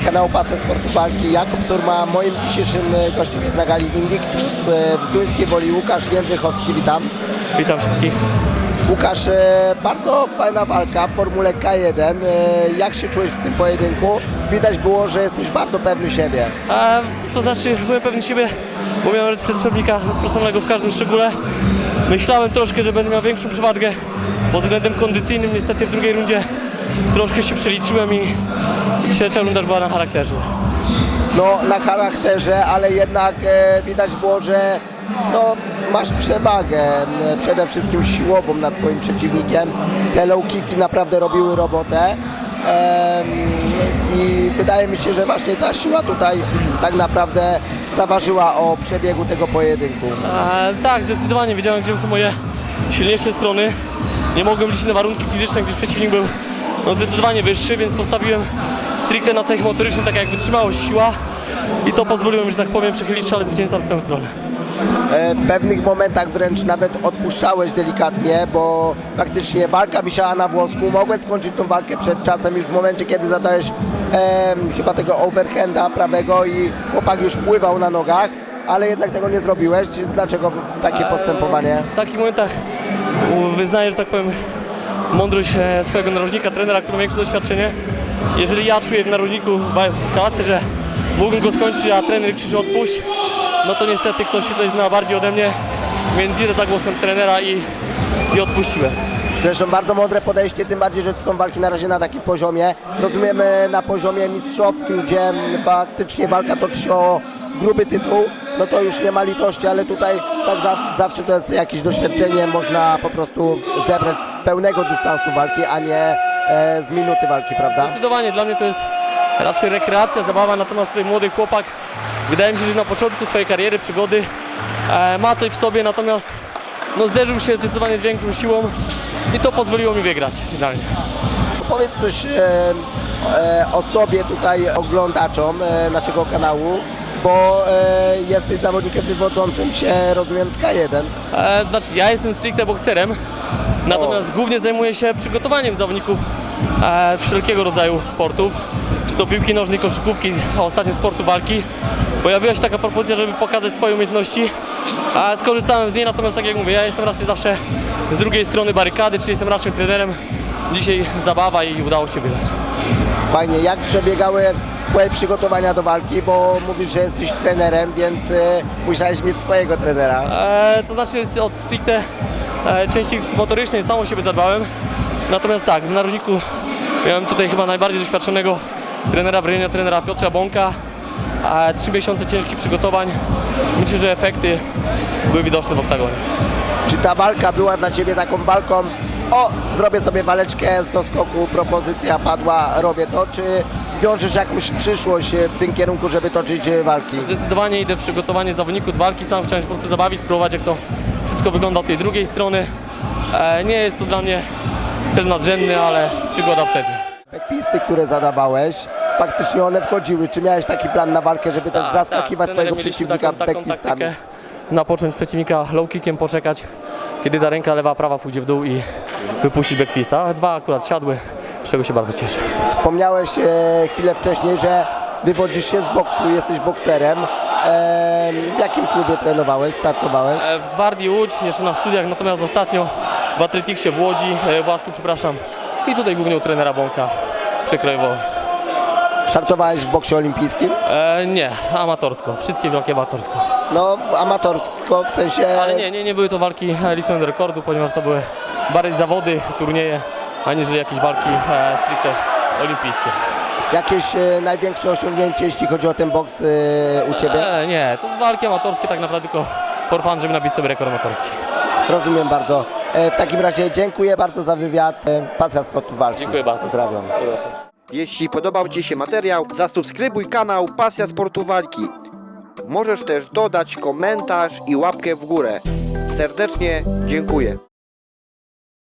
na kanału Pasja Sportu Walki. Jakub Surma, moim dzisiejszym gościem jest na gali Invictus e, w Zduńskiej Woli. Łukasz Jędrychowski, witam. Witam wszystkich. Łukasz, e, bardzo fajna walka w Formule K1. E, Jak się czułeś w tym pojedynku? Widać było, że jesteś bardzo pewny siebie. A, to znaczy, byłem pewny siebie, bo miałem przedstawnika rozprostowanego w każdym szczególe. Myślałem troszkę, że będę miał większą przewagę pod względem kondycyjnym. Niestety w drugiej rundzie troszkę się przeliczyłem i trzecia runda była na charakterze. No, na charakterze, ale jednak e, widać było, że no, masz przewagę e, przede wszystkim siłową nad twoim przeciwnikiem. Te low kicki naprawdę robiły robotę. I wydaje mi się, że właśnie ta siła tutaj tak naprawdę zaważyła o przebiegu tego pojedynku. A, tak, zdecydowanie wiedziałem, gdzie są moje silniejsze strony. Nie mogłem liczyć na warunki fizyczne, gdyż przeciwnik był no, zdecydowanie wyższy, więc postawiłem stricte na cech motoryczny, tak jak wytrzymałość, siła. I to pozwoliło mi, że tak powiem, przechylić szale zwycięstwa w swoją stronę. E, W pewnych momentach wręcz nawet odpuszczałeś delikatnie, bo faktycznie walka wisiała na włosku. Mogłeś skończyć tą walkę przed czasem już w momencie, kiedy zadałeś e, chyba tego overhanda prawego i chłopak już pływał na nogach, ale jednak tego nie zrobiłeś. Dlaczego takie postępowanie? W takich momentach wyznaję, że tak powiem, mądrość e, swojego narożnika, trenera, który ma większe doświadczenie. Jeżeli ja czuję w narożniku w klatce, że mógłbym go skończyć, a trener krzyczy odpuść, no to niestety ktoś się tutaj zna bardziej ode mnie, więc idę za głosem trenera i, i odpuściłem. Zresztą bardzo mądre podejście, tym bardziej, że to są walki na razie na takim poziomie. Rozumiemy na poziomie mistrzowskim, gdzie faktycznie walka toczy się o gruby tytuł, no to już nie ma litości, ale tutaj tak za, zawsze to jest jakieś doświadczenie, można po prostu zebrać z pełnego dystansu walki, a nie e, z minuty walki, prawda? Zdecydowanie dla mnie to jest raczej rekreacja, zabawa, natomiast tutaj młody chłopak, wydaje mi się, że na początku swojej kariery, przygody e, ma coś w sobie, natomiast no, zderzył się zdecydowanie z większą siłą i to pozwoliło mi wygrać finalnie. Powiedz coś e, e, o sobie tutaj oglądaczom e, naszego kanału, bo e, jesteś zawodnikiem wywodzącym się, rozumiem, z K1. E, znaczy, ja jestem stricte bokserem, natomiast głównie zajmuję się przygotowaniem zawodników e, wszelkiego rodzaju sportów, czy to piłki nożnej, koszykówki, a ostatnio sportu walki. Pojawiła się taka propozycja, żeby pokazać swoje umiejętności, a skorzystałem z niej, natomiast tak jak mówię, ja jestem raczej zawsze z drugiej strony barykady, czyli jestem raczej trenerem. Dzisiaj zabawa i udało się wygrać. Fajnie, jak przebiegały Twoje przygotowania do walki, bo mówisz, że jesteś trenerem, więc e, musiałeś mieć swojego trenera. E, to znaczy od stricte e, części motorycznej samą siebie zadbałem. Natomiast tak, w narożniku miałem tutaj chyba najbardziej doświadczonego trenera w rejonie trenera Piotra Bąka. Trzy miesiące ciężkich przygotowań. Myślę, że efekty były widoczne w oktagonie. Czy ta walka była dla Ciebie taką walką, o, zrobię sobie waleczkę z doskoku, propozycja padła, robię to, czy wiążesz jakąś przyszłość e, w tym kierunku, żeby toczyć e, walki? Zdecydowanie idę w przygotowanie zawodników do walki. Sam chciałem się po prostu zabawić, spróbować jak to wszystko wygląda od tej drugiej strony. E, nie jest to dla mnie cel nadrzędny, ale przygoda przed nim. Kwisty, które zadawałeś, faktycznie one wchodziły. Czy miałeś taki plan na walkę, żeby też zaskakiwać z swojego przeciwnika taką, taką backwistami? taktykę, Napocząć przeciwnika low kickiem, poczekać, kiedy ta ręka lewa, prawa pójdzie w dół i wypuścić backwista. A Dwa akurat siadły, z czego się bardzo cieszę. Wspomniałeś e, chwilę wcześniej, że wywodzisz się z boksu, jesteś bokserem. E, w jakim klubie trenowałeś, startowałeś? E, W Gwardii Łódź, jeszcze na studiach, natomiast ostatnio w Atletiksie w Łodzi, e, w Łasku, przepraszam. I tutaj głównie u trenera Bąka przekrojowo. Startowałeś w boksie olimpijskim? E, nie, amatorsko. Wszystkie walki amatorsko. No, amatorsko, w sensie... Ale nie, nie, nie były to walki e, liczone do rekordu, ponieważ to były bardziej zawody, turnieje, aniżeli jakieś walki e, stricte olimpijskie. Jakieś e, największe osiągnięcie, jeśli chodzi o ten boks e, u Ciebie? E, nie, to walki amatorskie tak naprawdę tylko for fun, żeby nabić sobie rekord amatorski. Rozumiem bardzo. E, w takim razie dziękuję bardzo za wywiad. E, Pasja Sportu Walki. Dziękuję bardzo. Pozdrawiam. Jeśli podobał Ci się materiał, zasubskrybuj kanał Pasja Sportu Walki. Możesz też dodać komentarz i łapkę w górę. Serdecznie dziękuję.